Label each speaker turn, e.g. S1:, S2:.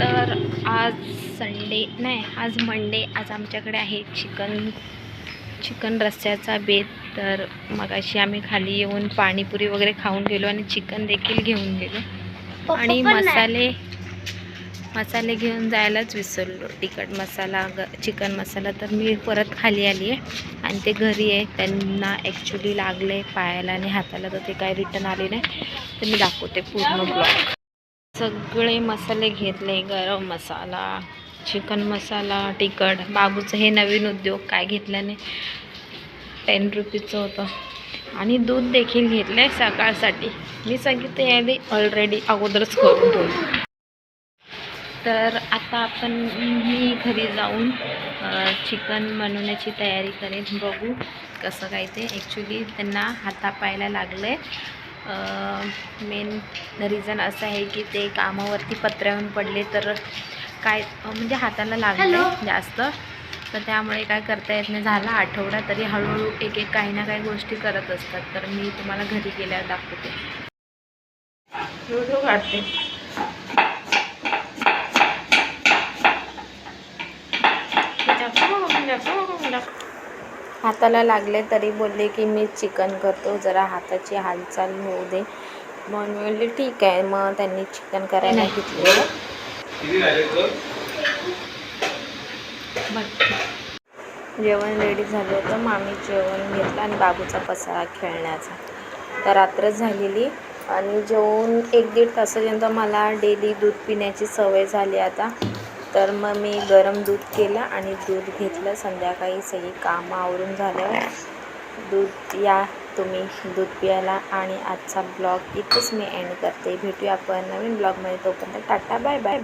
S1: तर आज संडे नाही आज मंडे. आज आमच्याकडे आहे चिकन चिकन रस्स्याचा बेत. तर मगाशी आम्ही खाली येऊन पाणीपुरी वगैरे खाऊन गेलो आणि चिकन देखील घेऊन गेलो. आणि मसाले मसाले घेऊन जायलाच विसरलो. तिखट मसाला ग चिकन मसाला तर मी परत खाली आली आहे. आणि ते घरी आहे. त्यांना ॲक्च्युली लागले पायाला आणि हाताला तर ते काय रिटर्न आले नाही. तर मी दाखवते पूर्ण ब्लॉग सगळे मसाले घेतले गरम मसाला चिकन मसाला तिखट. बाबूचं हे नवीन उद्योग काय घेतल्याने टेन रुपीजचं होतं. आणि दूध देखील घेतलं आहे सकाळसाठी. मी सगळी तयारी ऑलरेडी अगोदरच करून ठेवली तर आता आपण मी घरी जाऊन चिकन बनवण्याची तयारी करेन. बघू कसं काय ते. ॲक्च्युली त्यांना हातापायला लागलं आहे मेन रिझन असं आहे की ते कामावरती पत्र्याहून पडले तर काय म्हणजे हाताला लागलं जास्त. तर त्यामुळे काय करता येत नाही. झाला आठवडा तरी हळूहळू एक एक काही ना काही गोष्टी करत असतात. तर मी तुम्हाला घरी गेल्यावर दाखवते. व्हिडिओ काढते. हाताला लागले तरी बोलले की मी चिकन करतो जरा हाताची हालचाल होऊ दे. मग मी म्हणले ठीक आहे. मग त्यांनी चिकन करायला घेतलेलं. जेवण रेडी झालं होतं. मग आम्ही जेवण घेतलं आणि बाबूचा पसारा खेळण्याचा. तर रात्र झालेली आणि जेवून एक दीड तासापर्यंत मला डेली दूध पिण्याची सवय झाली आता. तर मग मी गरम दूध केलं आणि दूध घेतलं. संध्याकाळी सगळी कामं आवरून झाल्यावर दूध या तुम्ही दूध प्यायला. आणि आजचा ब्लॉग इथेच मी एंड करते. भेटूया आपण नवीन ब्लॉगमध्ये. तोपर्यंत टाटा बाय बाय.